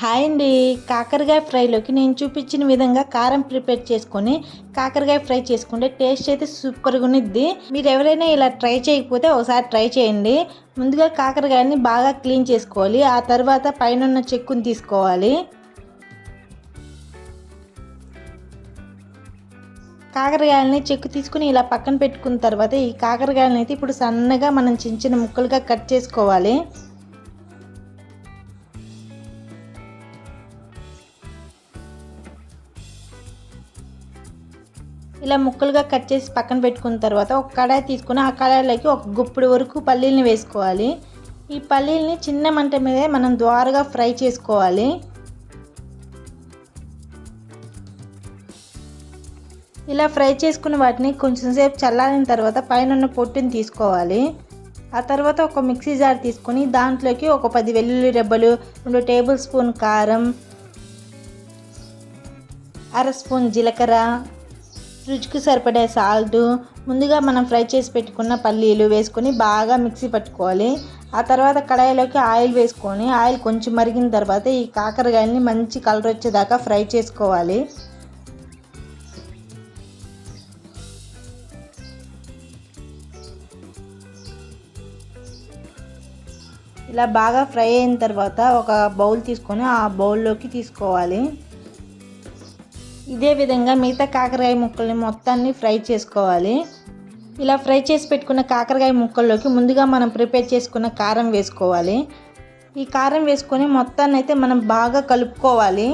Hi అండి. కాకరకాయ ఫ్రైలోకి నేను చూపించిన విధంగా కారం ప్రిపేర్ చేసుకొని కాకరకాయ ఫ్రై చేసుకుంటే టేస్ట్ అయితే సూపర్గా ఉన్నిద్ది. మీరు ఎవరైనా ఇలా ట్రై చేయకపోతే ఒకసారి ట్రై చేయండి. ముందుగా కాకరకాయని బాగా క్లీన్ చేసుకోవాలి. ఆ తర్వాత పైన ఉన్న చెక్కుని తీసుకోవాలి. కాకరకాయలని చెక్కు తీసుకుని ఇలా పక్కన పెట్టుకున్న తర్వాత ఈ కాకరకాయలని అయితే ఇప్పుడు సన్నగా మనం చిన్న చిన్న ముక్కలుగా కట్ చేసుకోవాలి. ఇలా ముక్కలుగా కట్ చేసి పక్కన పెట్టుకున్న తర్వాత ఒక కడాయి తీసుకుని ఆ కడాయిలోకి ఒక గుప్పుడు వరకు పల్లీలని వేసుకోవాలి. ఈ పల్లీలని చిన్న మంట మీదే మనం ద్వారగా ఫ్రై చేసుకోవాలి. ఇలా ఫ్రై చేసుకున్న వాటిని కొంచెం సేపు చల్లారిన తర్వాత పైన ఉన్న పొట్టుని తీసుకోవాలి. ఆ తర్వాత ఒక మిక్సీ జార్ తీసుకొని దాంట్లోకి ఒక పది వెల్లుల్లి రెబ్బలు రెండు టేబుల్ స్పూన్ కారం అర స్పూన్ జీలకర్ర రుచికి సరిపడే సాల్ట్ ముందుగా మనం ఫ్రై చేసి పెట్టుకున్న పల్లీలు వేసుకొని బాగా మిక్సీ పట్టుకోవాలి. ఆ తర్వాత కడాయిలోకి ఆయిల్ వేసుకొని ఆయిల్ కొంచెం మరిగిన తర్వాత ఈ కాకరకాయలని మంచి కలర్ వచ్చేదాకా ఫ్రై చేసుకోవాలి. ఇలా బాగా ఫ్రై అయిన తర్వాత ఒక బౌల్ తీసుకొని ఆ బౌల్లోకి తీసుకోవాలి. ఇదే విధంగా మిగతా కాకరకాయ ముక్కల్ని మొత్తాన్ని ఫ్రై చేసుకోవాలి. ఇలా ఫ్రై చేసి పెట్టుకున్న కాకరకాయ ముక్కల్లోకి ముందుగా మనం ప్రిపేర్ చేసుకున్న కారం వేసుకోవాలి. ఈ కారం వేసుకొని మొత్తాన్ని అయితే మనం బాగా కలుపుకోవాలి.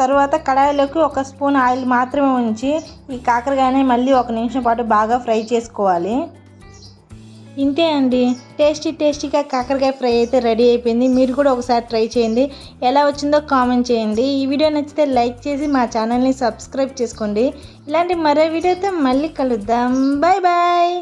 తర్వాత కడాయిలోకి ఒక స్పూన్ ఆయిల్ మాత్రమే ఉంచి ఈ కాకరకాయని మళ్ళీ ఒక నిమిషం పాటు బాగా ఫ్రై చేసుకోవాలి. ఇంతే అండి. టేస్టీ టేస్టీగా కాకరకాయ ఫ్రై అయితే రెడీ అయిపోయింది. మీరు కూడా ఒకసారి ట్రై చేయండి. ఎలా వచ్చిందో కామెంట్ చేయండి. ఈ వీడియో నచ్చితే లైక్ చేసి మా ఛానల్ని సబ్స్క్రైబ్ చేసుకోండి. ఇలాంటి మరో వీడియోతో మళ్ళీ కలుద్దాం. Bye bye.